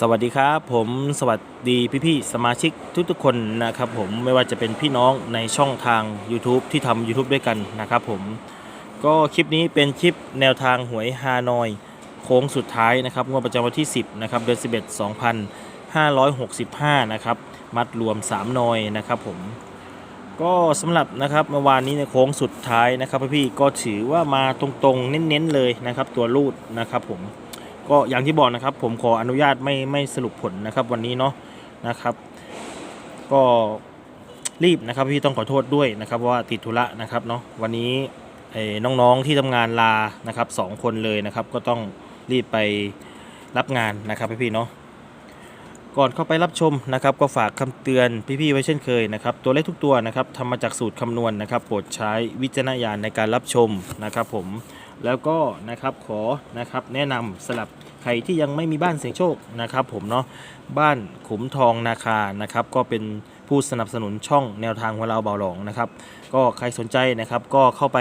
สวัสดีครับ ผมสวัสดีพี่ๆสมาชิกทุกๆคนนะครับผมไม่ว่าจะเป็นพี่น้องในช่องทาง YouTube ที่ทำ YouTube ด้วยกันนะครับผมก็คลิปนี้เป็นคลิปแนวทางหวยฮานอย โค้งสุดท้ายนะครับงวดประจำวันที่ 10นะครับเดือน11 2565นะครับมัดรวม 3นอยนะครับผมก็สำหรับนะครับเมื่อวานนี้ในโค้งสุดท้ายนะครับพี่ๆก็ถือว่ามาตรงๆเน้นๆเลยนะครับตัวรูดนะครับผม ก็อย่างที่บอกนะครับ ผมขออนุญาตไม่ไม่สรุปผลนะครับ วันนี้เนาะนะครับ ก็รีบนะครับพี่ต้องขอโทษด้วยนะครับว่าติดธุระนะครับเนาะวันนี้เอ่อน้องๆที่ทำงานลานะครับสองคนเลยนะครับ ก็ต้องรีบไปรับงานนะครับพี่ๆเนาะก่อนเข้าไปรับชมนะครับ ก็ฝากคำเตือนพี่ๆไว้เช่นเคยนะครับ ตัวเลขทุกตัวนะครับทำมาจากสูตรคำนวณนะครับโปรดใช้วิจารณญาณในการรับชมนะครับ ผมแล้วก็นะครับขอนะครับแนะนำสลับ ครที่ยังไม่มีบ้านเสียงโชคนะครับผมเนาะบ้านขุมทองนาคานะครับก็เป็นผู้สนับสนุนช่องแนวทางของเราเบาหลองนะครับก็ใครสนใจนะครับก็เข้าไป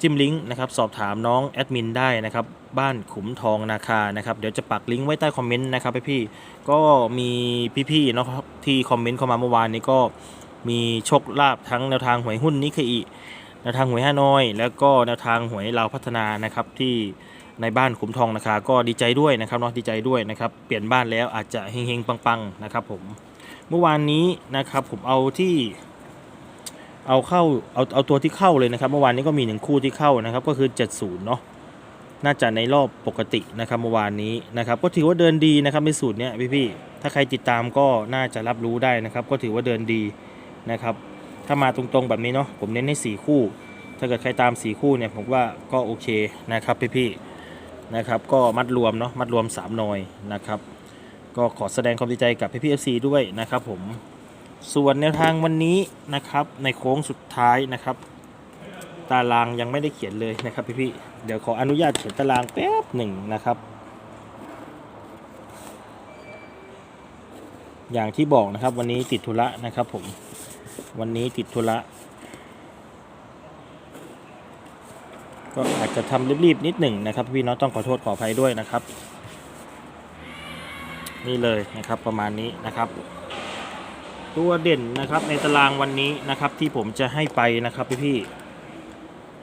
จิ้มลิงก์นะครับสอบถามน้องแอดมินได้นะครับบ้านขุมทองนาคานะครับเดี๋ยวจะปักลิงก์ไว้ใต้คอมเมนต์นะครับพี่ๆก็มีพี่ๆเนาะครับที่คอมเมนต์เข้ามาเมื่อวานนี้ก็มีโชคลาภทั้งแนวทางหวยหุ้นนิเคอีแนวทางหวยฮานอย แล้วก็แนวทางหวยลาวพัฒนานะครับที่ ในบ้านขุมทองนะคะก็ดีใจด้วยนะครับเนาะดีใจด้วยนะครับ เปลี่ยนบ้านแล้วอาจจะเฮงๆปังๆนะครับ ผมเมื่อวานนี้นะครับ ผมเอาที่ เอาเข้าเอาเอาตัวที่เข้าเลยนะครับ เมื่อวานนี้ก็มีหนึ่งคู่ที่เข้านะครับ ก็คือ 70เนาะน่าจะในรอบปกตินะครับเมื่อวานนี้นะครับ ก็ถือว่าเดินดีนะครับในสูตรเนี้ยพี่ๆถ้าใครติดตามก็น่าจะรับรู้ได้นะครับ ก็ถือว่าเดินดีนะครับ ถ้ามาตรงๆแบบนี้เนาะผมเน้นให้4คู่ ถ้าเกิดใครตาม4คู่เนี่ยผมว่าก็โอเคนะครับพี่ๆ นะครับ ก็มัดรวมเนาะมัดรวม3หน่อยนะครับ ก็ขอแสดงความดีใจกับพี่ๆ FC ด้วยนะครับผมส่วนแนวทางวันนี้นะครับในโค้งสุดท้ายนะครับ ตารางยังไม่ได้เขียนเลยนะครับพี่ๆเดี๋ยวขออนุญาตเขียนตารางแป๊บหนึ่งนะครับ อย่างที่บอกนะครับวันนี้ติดธุระนะครับผมวันนี้ติดธุระ ก็อาจจะทำรีบๆนิดหนึ่งนะครับพี่น้องต้องขอโทษขออภัยด้วยนะครับ นี่เลยนะครับประมาณนี้นะครับ ตัวเด่นนะครับในตารางวันนี้นะครับที่ผมจะให้ไปนะครับพี่พี่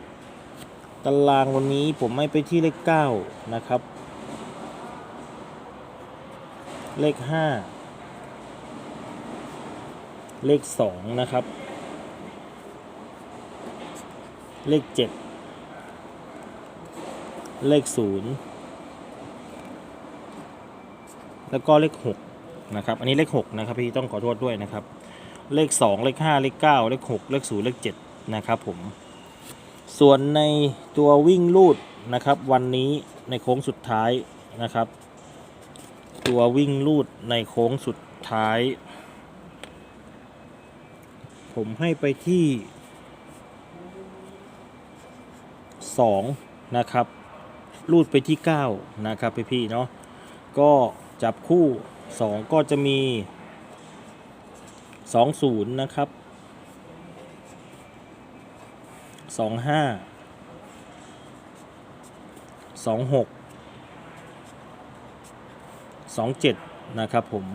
ๆตารางวันนี้ผมให้ไปที่เลขเก้านะครับ เลขห้าเลขสองนะครับ เลขเจ็ด เลขศูนย์แล้วก็เลขหกนะครับ อันนี้เลขหกนะครับพี่ต้องขอโทษด้วยนะครับ เลขสองเลขห้าเลขเก้าเลขหกเลขศูนย์เลขเจ็ดนะครับผม ส่วนในตัววิ่งลูดนะครับ วันนี้ในโค้งสุดท้ายนะครับ ตัววิ่งลูดในโค้งสุดท้าย ผมให้ไปที่ 2 นะครับ รูดไปที่ 9 นะครับพี่ๆเนาะก็จับคู่ 2 ก็จะมี 20 นะครับ 25 26 27 นะครับผม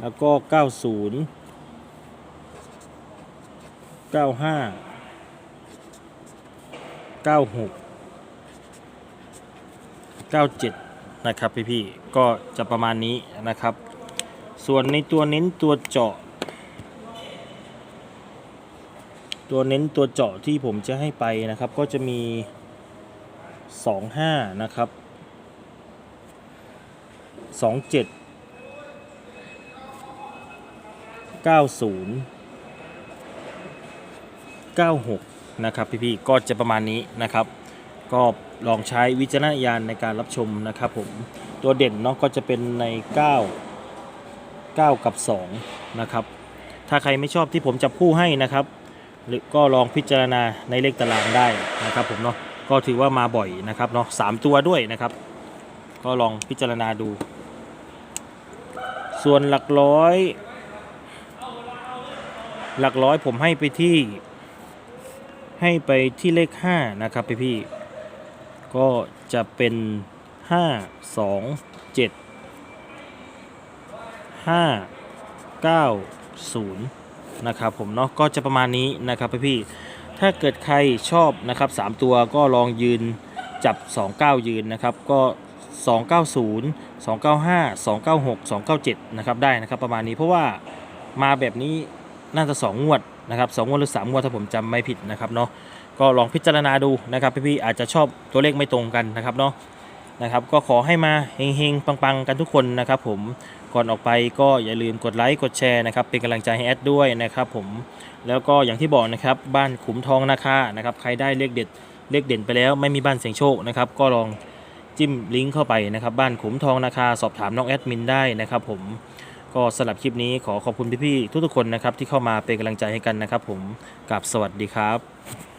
แล้วก็ 90 95 96 97 นะครับพี่ๆก็จะประมาณนี้นะครับ ส่วนในตัวเน้นตัวเจาะ ตัวเน้นตัวเจาะที่ผมจะให้ไปนะครับ ก็จะมี 25 นะครับ 27 90 96 นะครับพี่ๆก็จะประมาณนี้นะครับ ก็ ลองใช้วิจารณญาณในการรับชมนะครับผมตัวเด่นเนาะก็จะเป็นใน 9 9 กับ 2 นะครับ ถ้าใครไม่ชอบที่ผมจับคู่ให้นะครับ หรือก็ลองพิจารณาในเลขตารางได้นะครับผมเนาะก็ถือว่ามาบ่อยนะครับเนาะสามตัวด้วยนะครับ ก็ลองพิจารณาดู ส่วนหลักร้อย หลักร้อยผมให้ไปที่ให้ไปที่เลข 5 นะครับพี่พี่ ก็จะเป็นห้าสองเจ็ดห้าเก้าศูนย์นะครับผมเนาะก็จะประมาณนี้นะครับพี่ๆถ้าเกิดใครชอบนะครับสามตัวก็ลองยืนจับ 29 ยืนนะครับก็ 290 295 296 297 นะครับได้นะครับประมาณนี้เพราะว่ามาแบบนี้น่าจะ 2 งวด นะครับสองงวดหรือ3งวดถ้าผมจำไม่ผิดนะครับเนาะก็ลองพิจารณาดูนะครับพี่ๆอาจจะชอบตัวเลขไม่ตรงกันนะครับเนาะนะครับก็ขอให้มาเฮงๆ ปังๆ กันทุกคนนะครับผมก่อนออกไปก็อย่าลืมกดไลค์กดแชร์นะครับเป็นกำลังใจให้แอดด้วยนะครับผมแล้วก็อย่างที่บอกนะครับบ้านขุมทองนาคานะครับใครได้เลขเด็ดเลขเด่นไปแล้วไม่มีบ้านเสียงโชคนะครับก็ลองจิ้มลิงก์เข้าไปนะครับบ้านขุมทองนาคาสอบถามน้องแอดมินได้นะครับผม ก็สำหรับคลิปนี้ขอขอบคุณพี่ๆทุกๆคนนะครับที่เข้ามาเป็นกำลังใจให้กันนะครับผมกับสวัสดีครับ